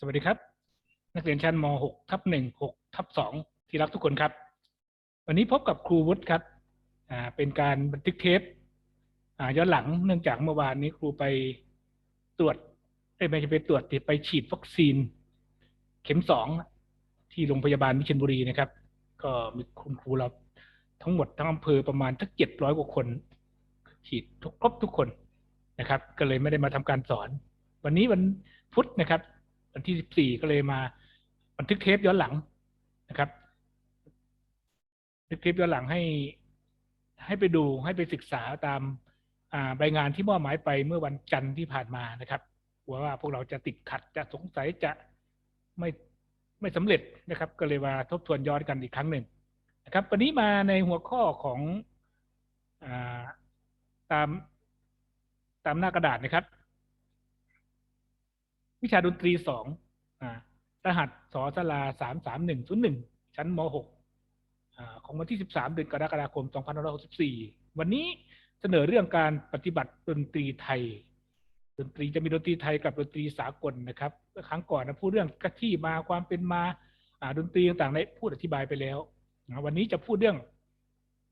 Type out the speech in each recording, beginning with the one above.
สวัสดีครับ นักเรียนชั้นม .6 ทับ1 6ทับ2ที่รักทุกคนครับ วันนี้พบกับครูวุฒิครับอ่าเป็นการบันทึกเทปอ่าย้อนหลังเนื่องจากเมื่อวานนี้ครูไปตรวจเอ้ยไม่ใช่ไปตรวจติไปฉีดวัคซีน เข็มสองที่โรงพยาบาลมิชชันบุรีนะครับ ก็มีคุณครูเราทั้งหมดทั้งอำเภอประมาณทั้งเจ็ดร้อยกว่าคน ฉีดทุกครบทุกคนนะครับ ก็เลยไม่ได้มาทำการสอน วันนี้วันพุธนะครับ วันที่สิบสี่ก็เลยมา บันทึกเทปย้อนหลังนะครับบันทึกเทปย้อนหลังให้ ให้ไปดูให้ไปศึกษาตามอ่าใบงานที่มอบหมายไปเมื่อวันจันทร์ที่ผ่านมานะครับกลัวว่าพวกเราจะติดขัดจะสงสัยจะไม่ไม่สำเร็จนะครับ ก็เลยมาทบทวนย้อนกันอีกครั้งหนึ่งนะครับ วันนี้มาในหัวข้อของอาตามตามหน้ากระดาษนะครับ วิชาดนตรีสองรหัสสอสลาสามสามหนึ่งศูนย์หนึ่งชั้นมหกของวันที่สิบสามเดือนกรกฎาคมสองพันห้าร้อยหกสิบสี่วันนี้เสนอเรื่องการปฏิบัติดนตรีไทย ดนตรีจะมีดนตรีไทยกับดนตรีสากลนะครับ ครั้งก่อนนะพูดเรื่องกะที่มาความเป็นมาดนตรีต่างๆได้พูดอธิบายไปแล้ว วันนี้จะพูดเรื่อง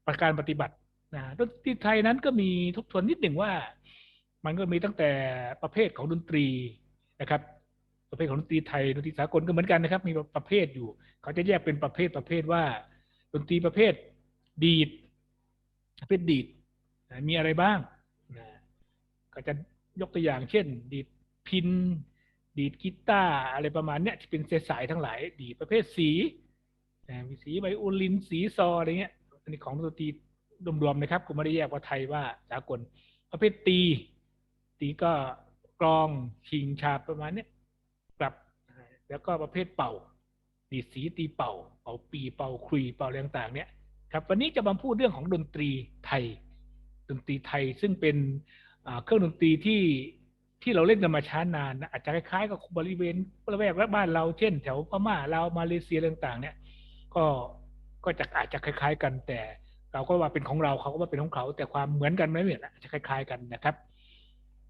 ประการปฏิบัตินะดนตรีไทยนั้นก็มีทบทวนนิดหนึ่งว่า มันก็มีตั้งแต่ประเภทของดนตรี นะครับ ประเภทของดนตรีไทยดนตรีสากลก็เหมือนกันนะครับ มีประเภทอยู่ เขาจะแยกเป็นประเภทประเภทว่า ดนตรีประเภทดีดประเภทดีดมีอะไรบ้างนะก็จะยกตัวอย่างเช่น ดีดพินดีดกีตาร์อะไรประมาณเนี้ยที่เป็นเสสายทั้งหลาย ดีดประเภทสีมีสีไวโอลินสีซออะไรเงี้ยอันนี้ของดนตรีรวมๆนะครับผมไม่ได้แยกว่าไทยว่าสากลประเภทตี ตีก็ กลองชิงชาประมาณเนี้ยกลับ แล้วก็ประเภทเป่าตีสีตีเป่าเป่าปีเป่าคุยเป่าอะไรต่างๆ เนี่ยครับ วันนี้จะมาพูดเรื่องของดนตรีไทย ดนตรีไทยซึ่งเป็นเครื่องดนตรีที่ที่เราเล่นกันมาช้านานนะอาจจะคล้ายๆ กับบริเวณละแวกบ้านเราเช่น แถวพม่าเรามาเลเซียต่างๆ เนี่ยก็ก็จะอาจจะคล้าย ๆ กันแต่เราก็ว่าเป็นของเราเขาก็ว่าเป็นของเขา แต่ความเหมือนกันไม่เหมือนจะคล้าย ๆ กันนะครับ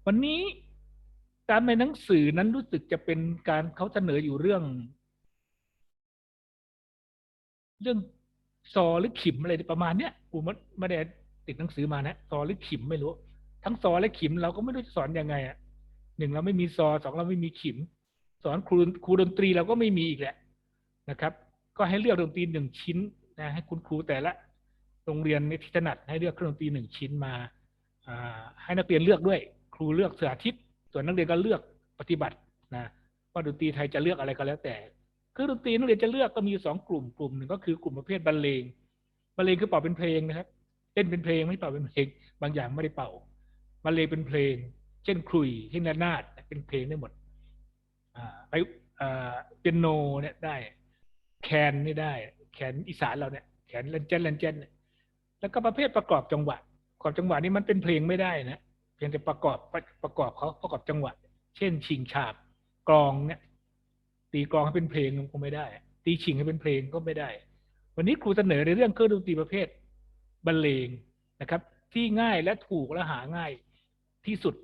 วันนี้ ตามในหนังสือนั้นรู้สึกจะเป็นการเขาเสนออยู่เรื่อง เรื่องซอหรือขิมอะไรประมาณเนี้ยกูไม่ได้ติดหนังสือมานะซอหรือขิมไม่รู้ ทั้งซอและขิมเราก็ไม่รู้จะสอนยังไงอะหนึ่งเราไม่มีซอสองเราไม่มีขิม สอนครูครูดนตรีเราก็ไม่มีอีกแหละนะครับ ก็ให้เลือกดนตรีหนึ่งชิ้นนะให้คุณครูแต่ละโรงเรียนในที่ถนัดให้เลือกเครื่องดนตรีหนึ่งชิ้นมาให้นักเรียนเลือกด้วย ครูเลือกเสืออาทิตย์ ส่วนนักเรียนก็เลือกปฏิบัตินะว่าดนตรีไทยจะเลือกอะไรก็แล้วแต่ คือดนตรีนักเรียนจะเลือกก็มีสองกลุ่มกลุ่มหนึ่งก็คือกลุ่มประเภทบรรเลงบรรเลงคือเป่าเป็นเพลงนะครับเล่นเป็นเพลงไม่เป่าเป็นเพลง บางอย่างไม่ได้เป่าบรรเลงเป็นเพลง เช่นคลุยเช่นนานาดเป็นเพลงได้หมดไปเปียโนเนี่ยได้ แคนนี่ได้แคนอีสานเราเนี่ยแคนเลนเจนเลนเจนแล้วก็ประเภทประกอบจังหวะประกอบจังหวะนี้มันเป็นเพลงไม่ได้นะ เพียงแต่ประกอบประกอบเขาประกอบจังหวะ เช่น ชิงฉาบกลองเนี่ย ตีกลองให้เป็นเพลงก็ไม่ได้ ตีชิงให้เป็นเพลงก็ไม่ได้ วันนี้ครูเสนอในเรื่องเครื่องดนตรีประเภทบรรเลงนะครับ ที่ง่ายและถูกและหาง่ายที่สุด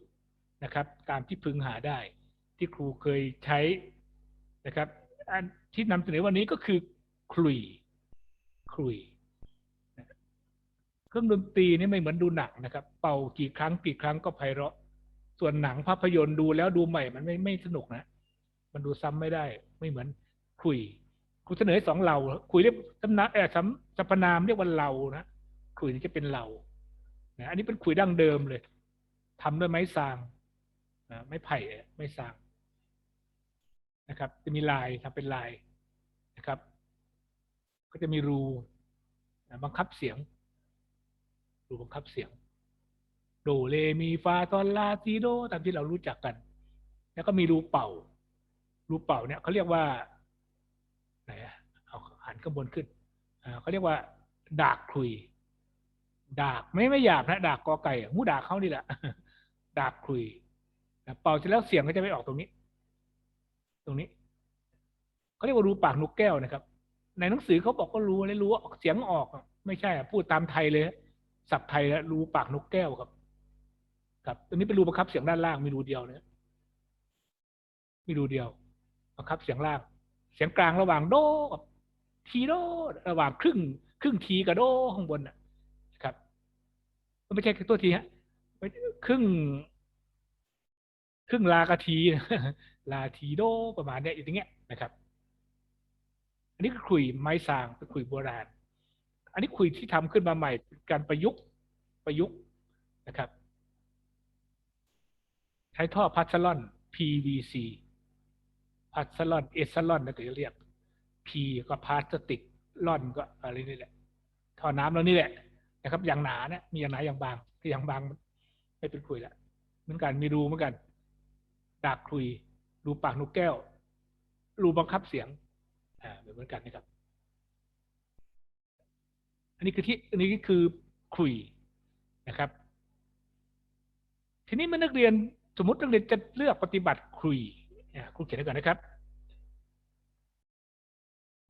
นะครับ ตามที่พึงหาได้ ที่ครูเคยใช้นะครับ อันที่นำเสนอวันนี้ก็คือคลุยคลุย เครื่องดนตรีนี่ไม่เหมือนดูหนังนะครับ เป่ากี่ครั้งกี่ครั้งก็ไพเราะ ส่วนหนังภาพยนตร์ดูแล้วดูใหม่มันไม่ไม่สนุกนะ มันดูซ้ำไม่ได้ ไม่เหมือนคุยคุยเสนอสองเราคุยเรียกสำนักเออสำสรรพนามเรียกว่าเรานะคุยนี่จะเป็นเรานะอันนี้เป็นคุยดั้งเดิมเลยทำด้วยไม้สางนะไม้ไผ่ไม้สางนะครับ จะมีลายทำเป็นลายนะครับ ก็จะมีรูนะบังคับเสียง รูบังคับเสียง โดเรมีฟาตอนลาซีโดตามที่เรารู้จักกัน แล้วก็มีรูเป่า รูเป่าเนี่ยเขาเรียกว่าไหนเอาหันข้างบนขึ้นเขาเรียกว่า ดากคุย ดากไม่ไม่หยาบนะ ดากกอไก่หูดากเขานี่แหละ ดากคุยเป่าเสร็จแล้วเสียงก็จะไม่ออกตรงนี้ ตรงนี้เขาเรียกว่ารูปากนกแก้วนะครับ ในหนังสือเขาบอกก็รู้เลยรู้ว่าเสียงออก ไม่ใช่พูดตามไทยเลย ศัพท์ไทยแล้วรูปากนกแก้วครับ ครับตัวนี้เป็นรูประคับเสียงด้านล่างมีรูเดียวนะมีรูเดียวบังคับเสียงล่าง เสียงกลางระหว่างโดกับทีโดระหว่างครึ่ง ครึ่งทีกับโดข้างบนนะครับก็ไม่ใช่ตัวทีฮะครึ่ง ครึ่งลากะทีลาทีโดประมาณเนี้ยอย่างเงี้ยนะครับ อันนี้ก็คุยไม้สางเป็นคุยโบราณ อันนี้คุยที่ทำขึ้นมาใหม่การประยุกต์ประยุกต์นะครับ ใช้ท่อพัสลอน PVC พัสลอนเอสลอนนะก็จะเรียก P ก็พลาสติกลอนก็อะไรนี่แหละท่อน้ำแล้วนี่แหละนะครับ อย่างหนาเนี่ยมีอย่างหนาอย่างบางที่อย่างบางไม่เป็นคุยล้วเหมือนกันมีรูเหมือนกันดากคุยรูปากนกแก้ว รูบังคับเสียงอ่าเหมือนกันนะครับ อันนี้คือที่อันนี้คือคุยนะครับ ทีนี้เมื่อนักเรียนสมมตินักเรียนจะเลือกปฏิบัติคุยครูเขียนไว้ก่อนนะครับ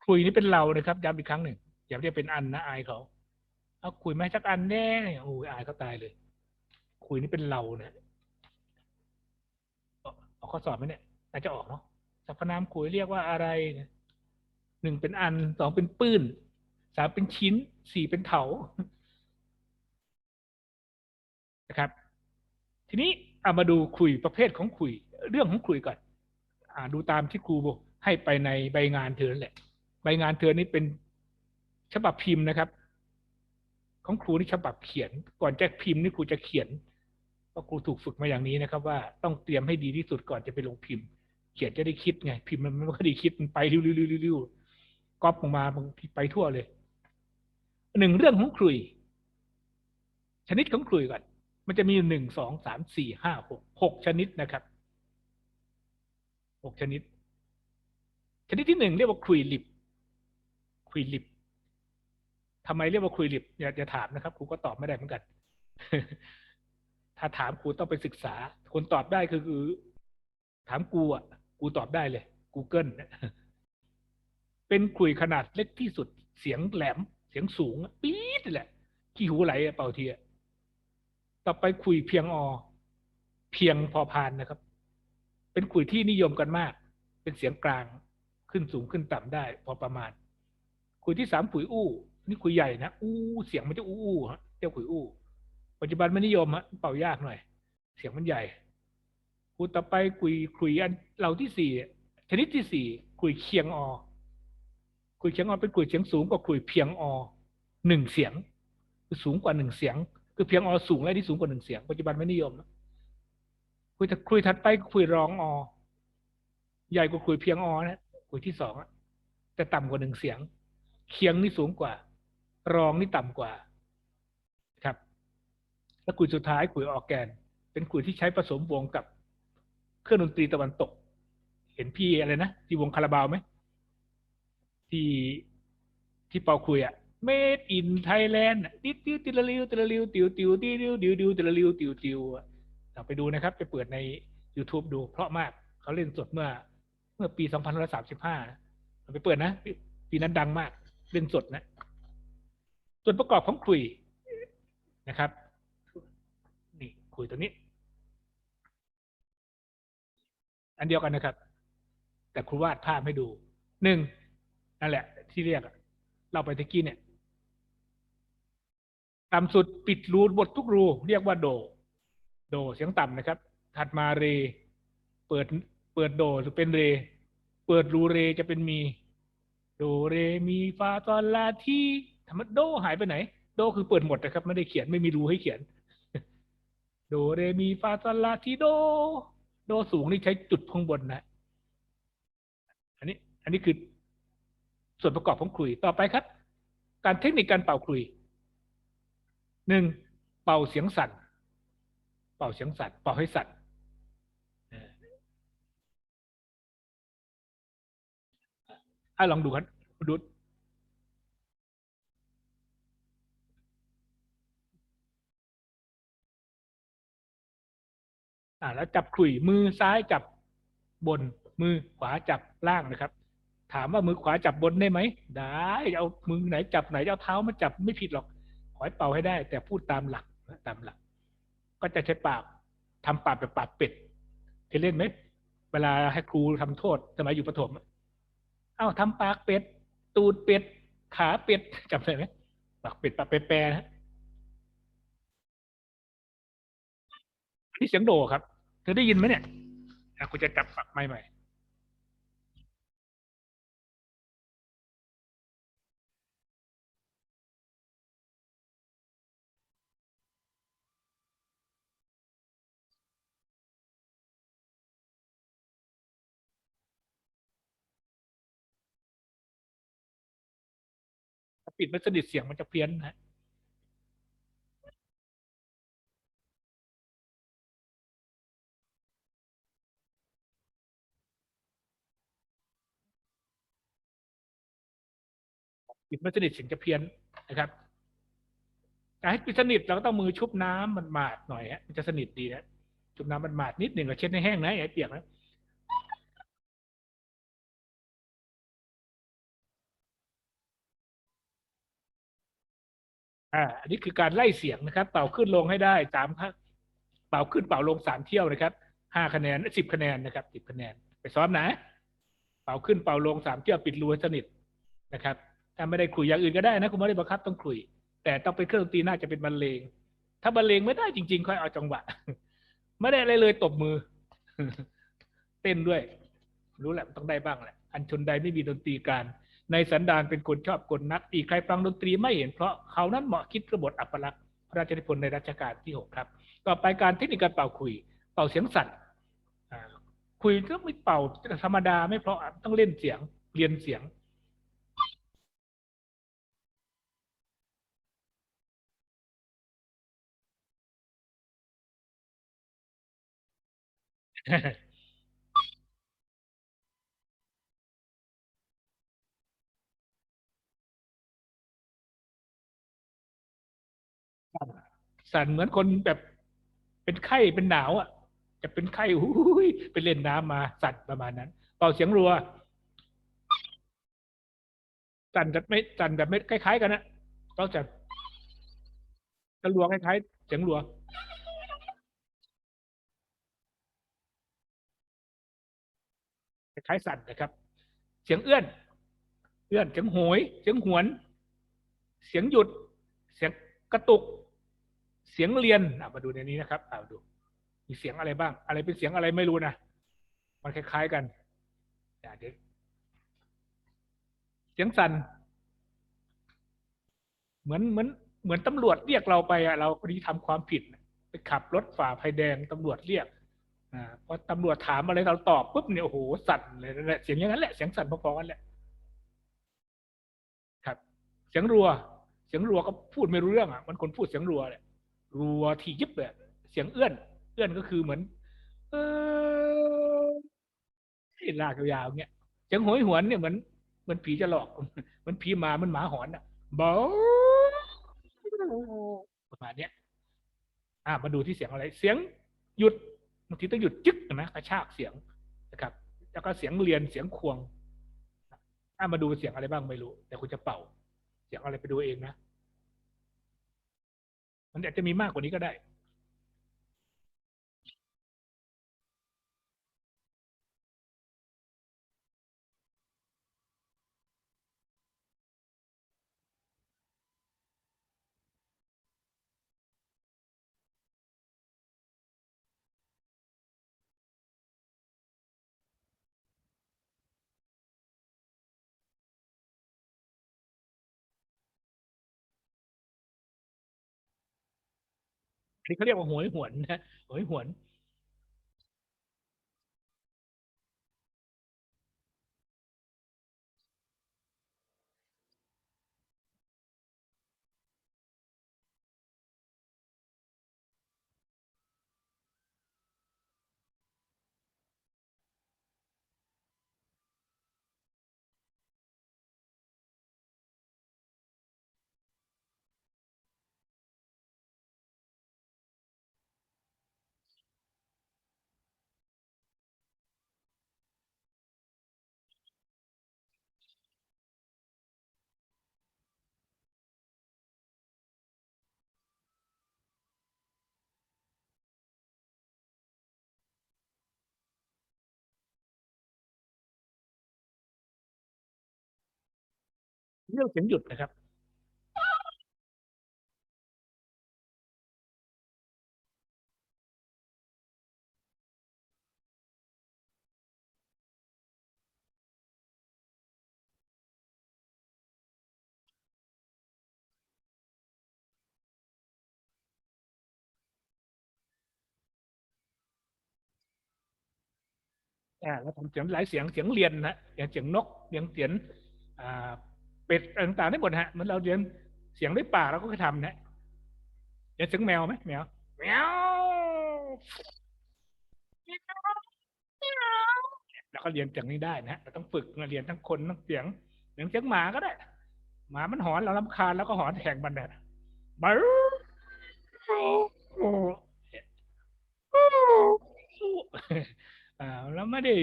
คุยนี้เป็นเรานะครับย้ำอีกครั้งหนึ่งอย่าเรียกเป็นอันนะอายเขาเอาคุยมาสักอันแน่โอ้ยอายเขาตายเลย คุยนี้เป็นเราเนี่ยเอาข้อสอบไหมเนี่ยน่าจะออกเนาะสรรพนามคุยเรียกว่าอะไรหนึ่งเป็นอันสองเป็นปื้น สามเป็นชิ้นสี่เป็นเถานะครับ ทีนี้เอามาดูคุยประเภทของคุย เรื่องของคุยก่อนอ่าดูตามที่ครูให้ไปในใบงานเธอนั่นแหละ ใบงานเธอนี้เป็นฉบับพิมพ์นะครับ ของครูนี่ฉบับเขียน ก่อนจะพิมพ์นี่ครูจะเขียนเพราะครูถูกฝึกมาอย่างนี้นะครับ ว่าต้องเตรียมให้ดีที่สุดก่อนจะไปลงพิมพ์ เขียนจะได้คิดไง พิมพ์มันไม่ค่อยได้คิดมันไปริ้วๆๆๆก๊อปออกมาบางทีไปทั่วเลย หนึ่งเรื่องของคุย ชนิดของคุยก่อน มันจะมีหนึ่งสองสามสี่ห้าหกหกชนิดนะครับหกชนิด ชนิดที่หนึ่งเรียกว่าคุยลิบคุยลิบทำไมเรียกว่าคุยลิบอย่าอย่าถามนะครับครูก็ตอบไม่ได้เหมือนกัน ถ้าถามครูต้องไปศึกษา คนตอบได้คือคือ ถามกูอะกูตอบได้เลย Google เป็นคุยขนาดเล็กที่สุดเสียงแหลม เสียงสูงปี๊ดแหละขี้หูไหลเป่าเทียต่อไปคุยเพียงอเพียงพอพานนะครับ เป็นคุยที่นิยมกันมาก เป็นเสียงกลางขึ้นสูงขึ้นต่ำได้ พอประมาณ คุยที่สามคุยอู้ นี่คุยใหญ่นะอู้เสียงมันจะอู้อู้ฮะเรียกคุยอู้ ปัจจุบันไม่นิยมฮะเป่ายากหน่อย เสียงมันใหญ่คุยต่อไปคุยคุยอันเราที่สี่ชนิดที่สี่คุยเคียงอ คุยเคียงออเป็นคุยเสียงสูงกว่าคุยเพียงอหนึ่งเสียง คือสูงกว่าหนึ่งเสียง คือเพียงอสูงและที่สูงกว่าหนึ่งเสียงปัจจุบันไม่นิยมคุยคุยถัดไปคุยร้องอใหญ่กว่าคุยเพียงอนะคุยที่สองแต่ต่ำกว่าหนึ่งเสียง เคียงนี่สูงกว่า รองนี่ต่ำกว่าครับ แล้วคุยสุดท้ายคุยออกแกน เป็นคุยที่ใช้ผสมวงกับเครื่องดนตรีตะวันตก เห็นพี่อะไรนะที่วงคาราบาวไหม ที่ที่เป่าคุยอะ Made in Thailand ติวติวติลลิวติลลิวติวติวติวติวติวติวติลลิวติวติวเราไปดูนะครับไปเปิดใน YouTube ดู เพราะมากเขาเล่นสดเมื่อ เมื่อปี2535เราไปเปิดนะ ปีนั้นดังมาก เล่นสดนะ ส่วนประกอบของคุยนะครับ นี่คุยตัวนี้ อันเดียวกันนะครับ แต่ครูวาดภาพให้ดูหนึ่ง นั่นแหละ ที่เรียกเราไปตะกี้เนี่ยต่ำสุดปิดรูบททุกรู เรียกว่าโด โดเสียงต่ำนะครับ ถัดมาเร เปิดเปิดโดหรือเป็นเร เปิดรูเรจะเป็นมี โดเรมีฟาตอนลาที่ทำไมโดหายไปไหน โดคือเปิดหมดนะครับ ไม่ได้เขียนไม่มีรูให้เขียน โดเรมีฟาตอนลาที่โด โดสูงนี่ใช้จุดข้างบนนะ อันนี้ อันนี้คือ ส่วนประกอบของคลุยต่อไปครับ การเทคนิคการเป่าคลุยหนึ่งเป่าเสียงสั่น เป่าเสียงสั่นเป่าให้สั่นอะลองดูครับดูอ่าแล้วจับขลุ่ยมือซ้ายจับบนมือขวาจับล่างนะครับ ถามว่ามือขวาจับบนได้ไหมได้เอามือไหนจับไหนเอาเท้ามาจับไม่ผิดหรอกขอให้เป่าให้ได้ แต่พูดตามหลักตามหลัก ก็จะใช้ปากทำปากแบบปากเป็ดเคยเล่นไหมเวลาให้ครูทำโทษสมัยอยู่ประถมเอ้าทำปากเป็ด ตูดเป็ด ขาเป็ดจำได้ไหมปากเป็ดปากเป็ดแปรนะนี่เสียงโดครับ เธอได้ยินไหมเนี่ยคุณจะจับฝักไม่ใหม่ ปิดไม่สนิทเสียงมันจะเพี้ยนนะปิดไม่สนิทเสียงจะเพี้ยนนะครับการให้ปิดสนิทเราก็ต้องมือชุบน้ำมันหมาดหน่อยฮะมันจะสนิทดีนะชุบน้ำมันหมาดนิดหนึ่งก็เช็ดให้แห้งนะอย่าให้เปียกนะ อ่าอันนี้คือการไล่เสียงนะครับ เป่าขึ้นลงให้ได้สามครั้งเป่าขึ้นเป่าลงสามเที่ยวนะครับห้าคะแนนสิบคะแนนนะครับสิบคะแนน ไปซ้อมนะ เป่าขึ้นเป่าลงสามเที่ยวปิดรูสนิทนะครับ ถ้าไม่ได้คุยอย่างอื่นก็ได้นะคุณไม่ได้บังคับต้องคุย แต่ต้องเป็นเครื่องดนตรีน่าจะเป็นบรรเลง ถ้าบรรเลงไม่ได้จริง ๆ ค่อยเอาจังหวะ ไม่ได้อะไรเลยตบมือ เต้นด้วย รู้แหละต้องได้บ้างแหละ อันชนใดไม่มีดนตรีการ ในสันดานเป็นคนชอบกลนักอีกใครฟังดนตรีไม่เห็นเพราะเขานั้นเหมาะคิดระบทอัปลักษณ์พระราชนิพนธ์ในรัชกาลที่หกครับ ต่อไปการเทคนิคการเป่าคุย เป่าเสียงสั่นคุยก็ไม่เป่าธรรมดาไม่เพราะต้องเล่นเสียงเรียนเสียง สั่นเหมือนคนแบบเป็นไข้เป็นหนาวอะ จะเป็นไข้อุ้ยไปเล่นน้ำมาสั่นประมาณนั้นเป่าเสียงรัว สั่นแบบไม่สั่นแบบไม่คล้ายๆ กันนะต้องจะจะรัวคล้ายๆเสียงรัวคล้ายๆสั่นนะครับ เสียงเอื้อน เอื้อนเสียงโหย เสียงหวน เสียงหยุด เสียงกระตุก เสียงเรียนมาดูในนี้นะครับเอาดู มีเสียงอะไรบ้าง อะไรเป็นเสียงอะไรไม่รู้นะ มันคล้าย ๆกันเดี๋ยวเสียงสั่นเหมือนเหมือนเหมือนตำรวจเรียกเราไปอะเราพอดีทำความผิด ไปขับรถฝ่าไฟแดงตำรวจเรียกอ่าพอตำรวจถามอะไรเราตอบปุ๊บเนี่ยโอ้โหสั่นเลยนั่นแหละเสียงอย่างนั้นแหละเสียงสั่นพอๆกันแหละครับ เสียงรัว เสียงรัวก็พูดไม่รู้เรื่องอะมันคนพูดเสียงรัวเลย รัวที่ยิบเลยเสียงเอื้อน เอื้อนก็คือเหมือน เออลากยาวๆเงี้ยเสียงโหยหวนเนี่ยเหมือนเหมือนผีจะหลอกเหมือนผีมามันหมาหอนอะบาประมาณเนี้ยอ่ามาดูที่เสียงอะไร เสียงหยุดบางทีต้องหยุดจึ๊กนะกระชากเสียงนะครับ แล้วก็เสียงเรียนเสียงควงอ่ามาดูเสียงอะไรบ้างไม่รู้ แต่คุณจะเป่า เสียงอะไรไปดูเองนะ มันอาจจะมีมากกว่านี้ก็ได้ นี่เขาเรียกว่าหวยหวนนะหวยหวน เรื่องเสียงหยุดนะครับ อ่าแล้วทำเสียงหลายเสียงเสียงเรียนนะอย่างเสียงนกเสียงเสียงอ่า เป็ดอะไรต่างๆได้หมดฮะเหมือนเราเรียนเสียงด้วยปากเราก็เคยทำนะอย่างเสียงแมวไหมแมวแมวแล้วก็เรียนเสียงนี้ได้นะเราต้องฝึกมาเรียนทั้งคนทั้งเสียงเสียงเสียงหมาก็ได้ หมามันหอนเราลำคาญแล้วก็หอนแข่งมันเนี่ยบาอ่าแล้วไม่ได้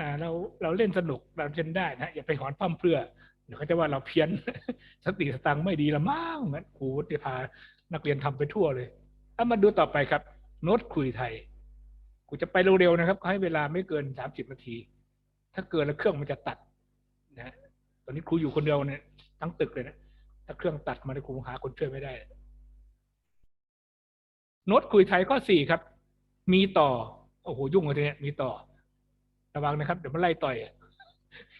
อ่าเราเราเล่นสนุกเราเล่นได้นะอย่าไปหอนพร่ำเพรื่อ เดี๋ยวเขาจะว่าเราเพี้ยนสติสตังไม่ดีละมั้งงั้นครูจะพานักเรียนทำไปทั่วเลยถ้ามาดูต่อไปครับ โน้ตคุยไทยกูจะไปเร็วๆนะครับให้เวลาไม่เกินสามสิบนาที ถ้าเกินแล้วเครื่องมันจะตัดนะตอนนี้ครูอยู่คนเดียวเนี่ยทั้งตึกเลยนะถ้าเครื่องตัดมาในครูหาคนช่วยไม่ได้ โน้ตคุยไทยข้อสี่ครับ มีต่อ โอ้โหยุ่งเลยเนี้ยมีต่อ ระวังนะครับ เดี๋ยวมันไล่ต่อย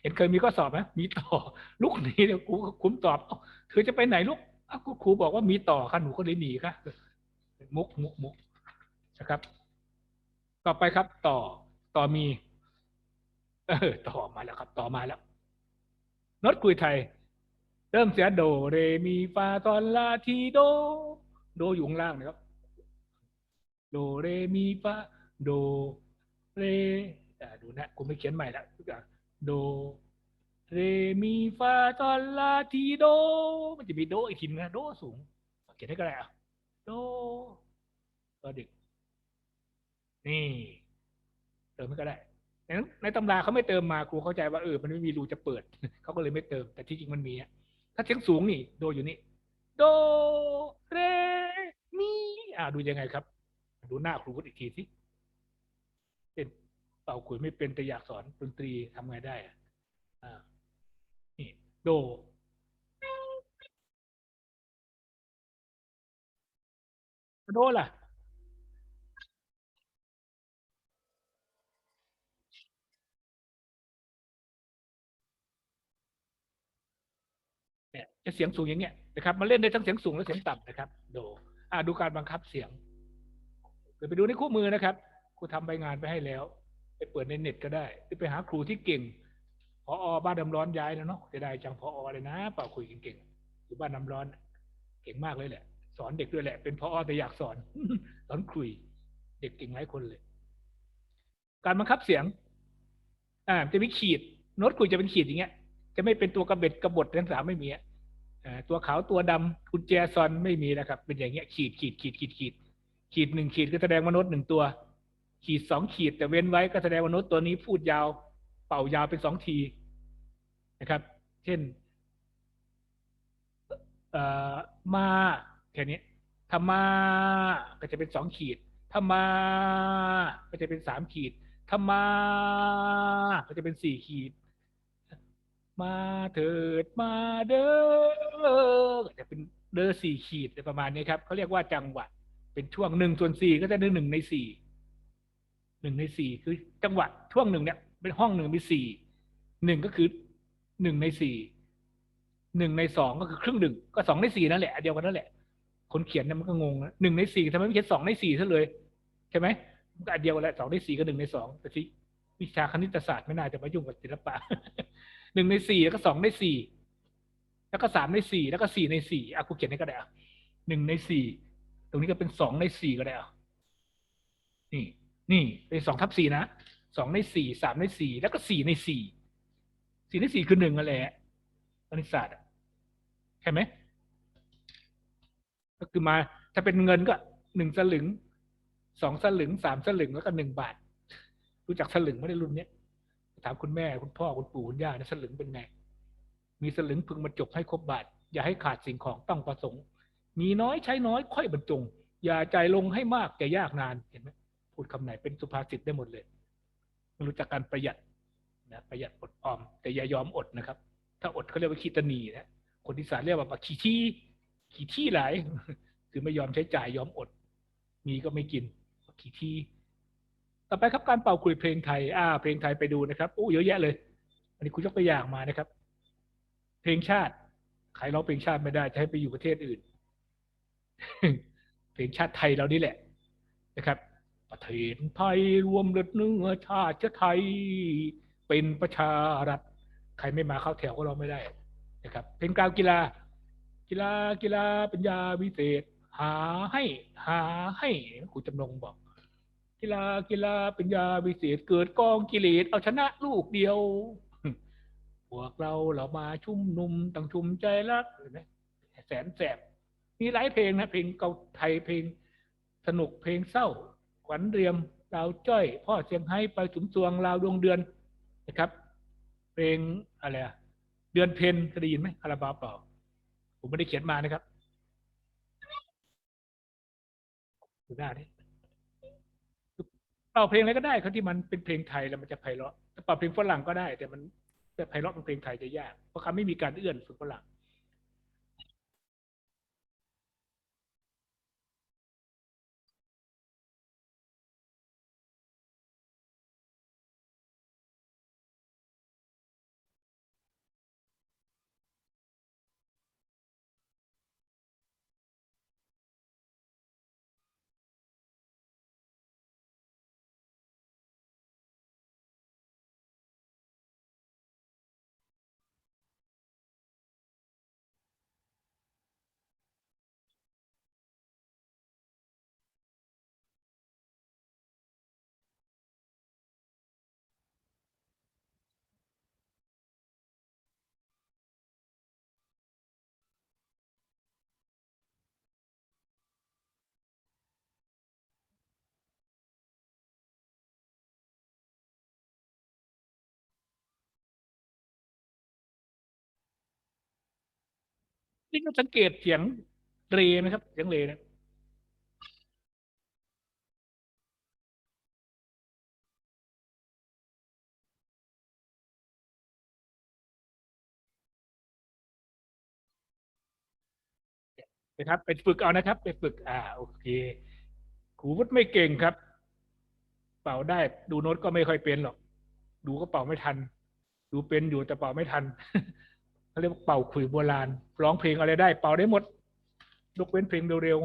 เห็นเคยมีข้อสอบไหมมีต่อ ลูกหนีเดี๋ยวครูคุ้มตอบเธอจะไปไหนลูกก็ครูบอกว่ามีต่อค่ะหนูก็เลยหนีค่ะมุกมุกมุกนะครับ ต่อไปครับ ต่อต่อมี เออ ต่อมาแล้วครับ ต่อมาแล้วน้ตคุยไทย เริ่มเสียโดเรมีฟาตอนลาทีโด โดอยู่ข้างล่างนะครับ โดเรมีฟาโดเรอ่าดูนะกูไม่เขียนใหม่ละทุกอย่าง โด เร มีฟาตอลาทีโด มันจะมีโดอีกทีนึงนะโดสูงเขียนได้ก็ได้อะโดตัวเด็กนี่เติมไม่ก็ได้ในในตำราเขาไม่เติมมาครูเข้าใจว่าเออมันไม่มีรูจะเปิดเขาก็เลยไม่เติม แต่ที่จริงมันมีถ้าเสียงสูงนี่ โดอยู่นี่ โดเรมีอ่าดูยังไงครับ ดูหน้าครูอีกทีสิเป็น เป่าขุยไม่เป็นแต่อยากสอนดนตรีทำไงได้อ่านี่โดโดล่ะเนี่ยเสียงสูงอย่างเงี้ยนะครับมาเล่นได้ทั้งเสียงสูงและเสียงต่ำนะครับ โดอ่าดูการบังคับเสียงเดี๋ยวไปดูในคู่มือนะครับครูทำใบงานไปให้แล้ว เปิดในเน็ตก็ได้หรือไปหาครูที่เก่งพออบ้านดำร้อนย้ายแล้วเนาะจะได้จังพออเลยนะเปล่าคุยเก่งๆอยู่บ้านดำร้อน เก่งมากเลยแหละ สอนเด็กด้วยแหละ เป็นพออแต่อยากสอนสอนคุย เด็กเก่งหลายคนเลย การบังคับเสียง อ่าจะมีขีดโน้ตคุยจะเป็นขีดอย่างเงี้ย จะไม่เป็นตัวกระเบ็ดกระบดทั้งสามไม่มีอ่าตัวขาวตัวดำกุญแจซอนไม่มีนะครับ เป็นอย่างเงี้ยขีดขีดขีดขีดขีดขีดหนึ่งขีดก็แสดงว่าโน้ตหนึ่งตัว ขีดสองขีดแต่เว้นไว้ก็แสดงว่าโน้ตตัวนี้พูดยาว เป่ายาวเป็นสองทีนะครับ เช่นมาแค่นี้ถ้ามาก็จะเป็นสองขีดถ้ามาก็จะเป็นสามขีดถ้ามาก็จะเป็นสี่ขีด มาเถิดมาเด้อก็จะเป็นเด้อสี่ขีดประมาณนี้ครับเขาเรียกว่าจังหวะ เป็นช่วงหนึ่งส่วนสี่ก็จะได้หนึ่งในสี่ หนึ่งในสี่คือจังหวะช่วงหนึ่งเนี่ยเป็นห้องหนึ่งมีสี่หนึ่งก็คือหนึ่งในสี่หนึ่งในสองก็คือครึ่งหนึ่งก็สองในสี่นั่นแหละเดียวกันนั่นแหละ คนเขียนเนี่ยมันก็งงนะหนึ่งในสี่ทำไมไม่เขียนสองในสี่ซะเลยใช่ไหมมันก็อันเดียวกันแหละสองในสี่ก็หนึ่งในสองแต่ที่วิชาคณิตศาสตร์ไม่น่าจะมายุ่งกับศิลปะหนึ่งในสี่แล้วก็สองในสี่แล้วก็สามในสี่แล้วก็สี่ในสี่อะกูเขียนให้ก็ได้อะหนึ่งในสี่ตรงนี้ก็เป็นสองในสี่ก็ได้อะนี่ นี่เป็นสองทับสี่นะสองในสี่สามในสี่แล้วก็สี่ในสี่สี่ในสี่คือหนึ่งนั่นแหละคณิตศาสตร์ใช่ไหมก็คือมาถ้าเป็นเงินก็หนึ่งสลึงสองสลึงสามสลึงแล้วก็หนึ่งบาท รู้จักสลึงไม่ได้รุ่นเนี้ยถามคุณแม่คุณพ่อคุณปู่คุณย่าเนี่ยสลึงเป็นไง มีสลึงพึงบรรจบให้ครบบาท อย่าให้ขาดสิ่งของต้องประสงค์ มีน้อยใช้น้อยค่อยบรรจง อย่าใจลงให้มากแต่ยากนานเห็นไหม พูดคำไหนเป็นสุภาษิตได้หมดเลยรู้จักการประหยัดนะประหยัดอดออม แต่อย่ายอมอดนะครับ ถ้าอดเขาเรียกว่าขี้ตะหนีนะคนที่สานเรียกว่าขี้ที่ขี้ที่หลาย คือไม่ยอมใช้จ่ายยอมอด มีก็ไม่กินขี้ที่ต่อไปครับการเป่าคุยเพลงไทย อ่า เพลงไทยไปดูนะครับโอ้เยอะแยะเลย อันนี้คุณยกตัวอย่างมานะครับ เพลงชาติใครร้องเพลงชาติไม่ได้จะให้ไปอยู่ประเทศอื่น เพลงชาติไทยเรานี่แหละนะครับ ประเทศไทยรวมเลือดเนื้อชาติไทย เป็นประชารัฐใครไม่มาเข้าแถวก็ร้อไม่ได้นะครับเพลงกลาวกีฬา กีฬากีฬาปัญญาวิเศษ หาให้หาให้ครูจำนงบอก กีฬากีฬาปัญญาวิเศษเกิดกองกิเลสเอาชนะลูกเดียวพวกเราเรามาชุมนุมตั้งชุมใจรักเห็นไหมแสนแสบมีหลายเพลงนะเพลงเกาไทยเพลงสนุกเพลงเศร้า ขวัญเรียมดาวจ้อย พ่อเสียงไห้ไปสุมสวงลาวดวงเดือนนะครับ เพลงอะไรอะเดือนเพนเคยได้ยินไหมคาราบาวเปล่า ผมไม่ได้เขียนมานะครับดูหน้าดิเป่าเพลงอะไรก็ได้เขาที่มันเป็นเพลงไทยแล้วมันจะไพเราะถ้าเป่าเพลงฝรั่งก็ได้ แต่มันจะไพเราะเป็นเพลงไทยจะยากเพราะเขาไม่มีการเอื้อนฝึกฝรั่ง นี่ก็สังเกตเสียงเรไหมครับ เสียงเรนะนะครับไปฝึกเอานะครับ ไปฝึก อ่าโอเคครูวุฒิไม่เก่งครับ เป่าได้ดูโน้ตก็ไม่ค่อยเป็นหรอก ดูก็เป่าไม่ทัน ดูเป็นอยู่แต่เป่าไม่ทัน เขาเรียกว่าเป่าขลุยโบราณ ร้องเพลงอะไรได้ เป่าได้หมดยกเว้นเพลงเร็ว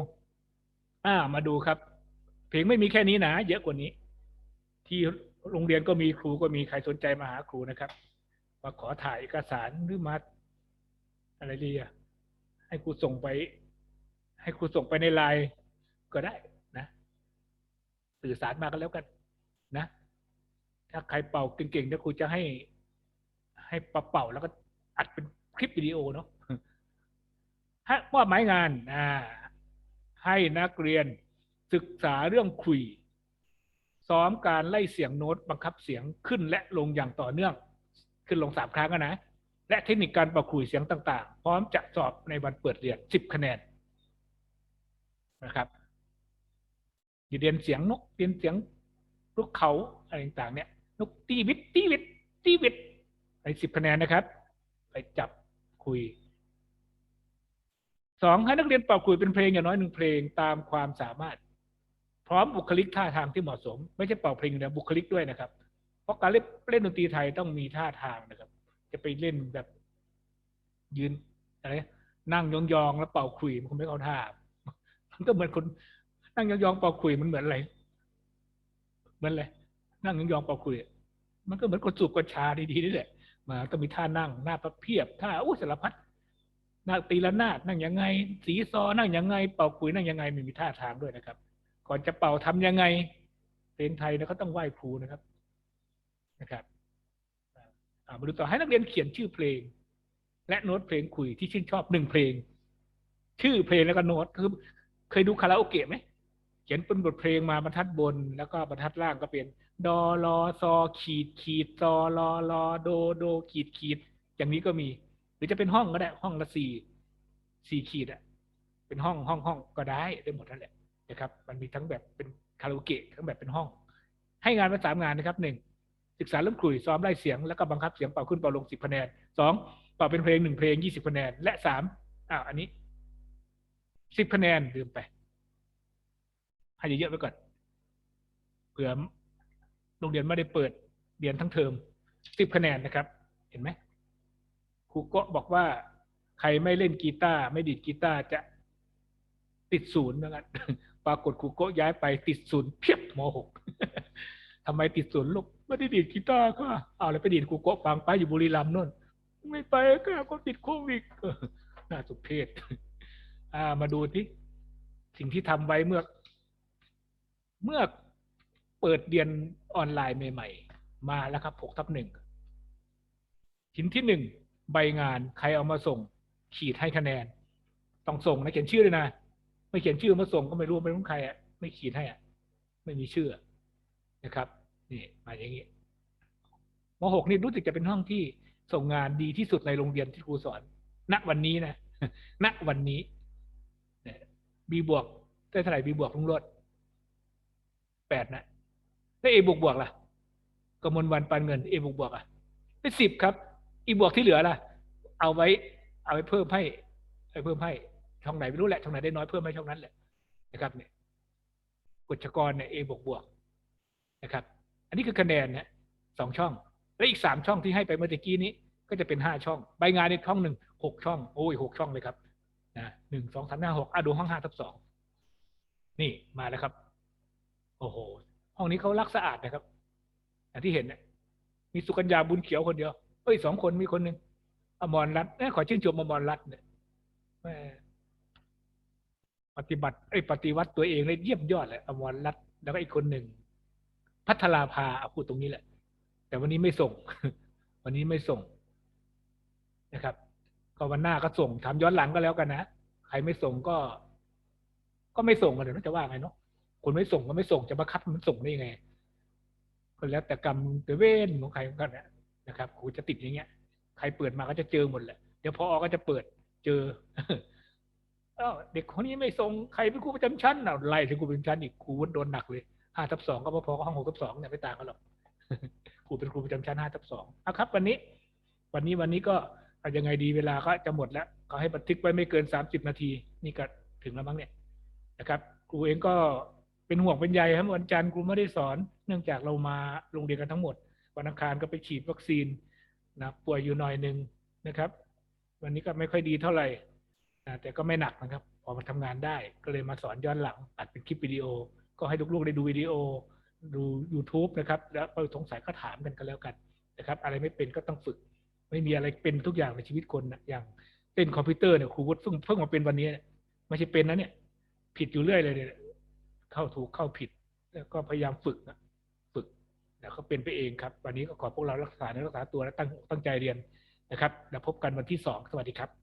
ๆอ่า มาดูครับ เพลงไม่มีแค่นี้นะ เยอะกว่านี้ ที่โรงเรียนก็มีครูก็มีใครสนใจมาหาครูนะครับมาขอถ่ายเอกสารหรือมาอะไรดีอะให้ครูส่งไป ให้ครูส่งไปในไลน์ก็ได้นะ สื่อสารมากันแล้วกัน นะ ถ้าใครเป่าเก่งๆเดี๋ยวครูจะให้ ให้ปเป่าแล้วก็อัดเป็น คลิปวิดีโอเนาะห้มอบหมายงานอ่าให้นักเรียนศึกษาเรื่องคุย ซ้อมการไล่เสียงโน้ตบังคับเสียงขึ้นและลงอย่างต่อเนื่อง ขึ้นลงสามครั้งนะ และเทคนิคการประคุยเสียงต่าง ๆ พร้อมจะสอบในวันเปิดเรียนสิบคะแนนนะครับเรียนเสียงนกเรียนเสียงลูกเขาอะไรต่างๆเนี่ยนกตีวิตตีวิตตีวิตไปสิบคะแนนนะครับ ไปจับ คุยสองให้นักเรียนเป่าขลุยเป็นเพลงอย่างน้อยหนึ่งเพลงตามความสามารถ พร้อมบุคลิกท่าทางที่เหมาะสม ไม่ใช่เป่าเพลงแต่บุคลิกด้วยนะครับ เพราะการเล่นดนตรีไทยต้องมีท่าทางนะครับ จะไปเล่นแบบยืนอะไรนั่งยองๆแล้วเป่าขลุยมันคงไม่เข้าท่ามันก็เหมือนคนนั่งยองๆเป่าขลุยมันเหมือนอะไรเหมือนอะไรนั่งยองๆเป่าขลุย มันก็เหมือนคนสูบกัญชาดีๆนี่แหละ มาต้องมีท่านั่งหน้าประเพียบท่าอู้สารพัดนั่งตีละนาดนั่งยังไง สีซอนั่งยังไง เป่าคุยนั่งยังไงมันมีท่าทางด้วยนะครับ ก่อนจะเป่าทำยังไงเพลงไทยนะเขาต้องไหว้ครูนะครับนะครับมาดูต่อให้นักเรียนเขียนชื่อเพลง และโน้ตเพลงคุยที่ชื่นชอบหนึ่งเพลง ชื่อเพลงแล้วก็โน้ตคือเคยดูคาราโอเกะไหม ขียนเป็นบทเพลงมาบรรทัดบน แล้วก็บรรทัดล่างก็เป็นดอรอซอขีดขีดซอรอรอโดโดขีดขีด อย่างนี้ก็มี หรือจะเป็นห้องก็ได้ห้องละสี่สี่ขีดอะเป็นห้องห้องห้องก็ได้ได้หมดนั่นแหละนะครับ มันมีทั้งแบบเป็นคาราโอเกะทั้งแบบเป็นห้อง ให้งานมาสามงานนะครับหนึ่งศึกษาเริ่มขลุ่ยซ้อมไล่เสียงแล้วก็บังคับเสียงเป่าขึ้นเป่าลงสิบคะแนนสองเป่าเป็นเพลงหนึ่งเพลงยี่สิบคะแนน และสามอ้าวอันนี้สิบคะแนนลืมไป ให้เยอะๆไว้ก่อนเผื่อโรงเรียนไม่ได้เปิดเรียนทั้งเทอมสิบคะแนนนะครับ เห็นไหมครูโกะบอกว่าใครไม่เล่นกีตาร์ไม่ดีดกีตาร์จะติดศูนย์เหมือนกันปรากฏครูโกะย้ายไปติดศูนย์เพียบมหกทำไมติดศูนย์ลูกไม่ได้ดีดกีตาร์ก็เอาแล้วไปดีดครูโกะฟังไปอยู่บุรีรัมย์นู่นไม่ไปก็ก็ติดโควิดน่าสุเพศอ่ามาดูที่สิ่งที่ทำไว้เมื่อ เมื่อเปิดเรียนออนไลน์ใหม่ ๆ มาแล้วครับหกทับหนึ่งชิ้นที่หนึ่งใบงานใครเอามาส่ง ขีดให้คะแนน ต้องส่งนะเขียนชื่อเลยนะ ไม่เขียนชื่อมาส่งก็ไม่รู้ไม่รู้ใครอะไม่ขีดให้อะไม่มีชื่อนะครับนี่มาอย่างนี้มหกนี่รู้สึกจะเป็นห้องที่ส่งงานดีที่สุดในโรงเรียนที่ครูสอน ณวันนี้นะณวันนี้บีบวกได้เท่าไหร่บีบวกลุงรด แปดนะแล้วเอบวกบวกล่ะกมลวันปันเงินเอบวกบวกอะได้สิบครับ อีบวกที่เหลือล่ะ เอาไว้ เอาไว้เพิ่มให้ไปเพิ่มให้ช่องไหนไม่รู้แหละช่องไหนได้น้อยเพิ่มให้ช่องนั้นแหละนะครับเนี่ยกฎชกรเนี่ยเอบวกบวกนะครับ อันนี้คือคะแนนนะสองช่อง แล้วอีกสามช่องที่ให้ไปเมื่อกี้นี้ก็จะเป็นห้าช่อง ใบงานในช่องหนึ่งหกช่อง โอ้ยหกช่องเลยครับนะหนึ่งสองสามห้าหกอะดูห้องห้าทับสองนี่มาแล้วครับ โอ้โห ห้องนี้เขารักสะอาดนะครับอย่างที่เห็นเนี่ยมีสุกัญญาบุญเขียวคนเดียวเอ้ยสองคนมีคนหนึ่งอมรรัตน์ขอชื่นชมอมรรัตน์เนี่ยปฏิบัติไอ้ยปฏิวัติตัวเองเลยเยี่ยมยอดเลยอมรรัตน์แล้วก็อีกคนหนึ่งพัทราภาเอาพูดตรงนี้แหละ แต่วันนี้ไม่ส่ง วันนี้ไม่ส่งนะครับ ก็วันหน้าก็ส่งทำย้อนหลังก็แล้วกันนะใครไม่ส่งก็ ก็ไม่ส่งกันเดี๋ยวจะว่าไงเนาะ คนไม่ส่งก็ไม่ส่งจะมาคัดมันส่งได้ยังไงก็แล้วแต่กรรมแต่เว้นของใครของกันนะนะครับครูจะติดอย่างเงี้ย ใครเปิดมาก็จะเจอหมดแหละเดี๋ยวพออก็จะเปิดเจอเอ้าเด็กคนนี้ไม่ส่งใครเป็นครูประจำชั้นเอาไล่ถึงครูประจำชั้นอีกครูโดนหนักเลยห้าทับสองก็พอๆกับห้องหกทับสองเนี่ยไม่ต่างกันหรอกครูเป็นครูประจำชั้นห้าทับสองเอาครับ วันนี้ วันนี้วันนี้ก็ยังไงดีเวลาก็จะหมดแล้วก็ให้บันทึกไว้ไม่เกินสามสิบนาที นี่ก็ถึงแล้วมั้งเนี่ยนะครับครูเองก็ เป็นห่วงเป็นใยครับวันจันทร์ครูไม่ได้สอน เนื่องจากเรามาโรงเรียนกันทั้งหมด วันอังคารก็ไปฉีดวัคซีนนะป่วยอยู่หน่อยหนึ่งนะครับ วันนี้ก็ไม่ค่อยดีเท่าไหร่นะแต่ก็ไม่หนักนะครับ พอมาทำงานได้ก็เลยมาสอนย้อนหลังอัดเป็นคลิปวิดีโอ ก็ให้ลูกๆได้ดูวิดีโอ ดู YouTube นะครับ แล้วสงสัยก็ถามกันก็แล้วกันนะครับ อะไรไม่เป็นก็ต้องฝึก ไม่มีอะไรเป็นทุกอย่างในชีวิตคนนะอย่างเล่นคอมพิวเตอร์เนี่ยครูวุฒิเพิ่งเพิ่งมาเป็นวันนี้ ไม่ใช่เป็นนะเนี่ย ผิดอยู่เรื่อยเลยเนี่ย เข้าถูกเข้าผิด แล้วก็พยายามฝึกนะฝึกแล้วก็เป็นไปเองครับ วันนี้ก็ขอพวกเรารักษาเนื้อรักษาตัวและตั้งตั้งใจเรียนนะครับ แล้วพบกันวันที่สองสวัสดีครับ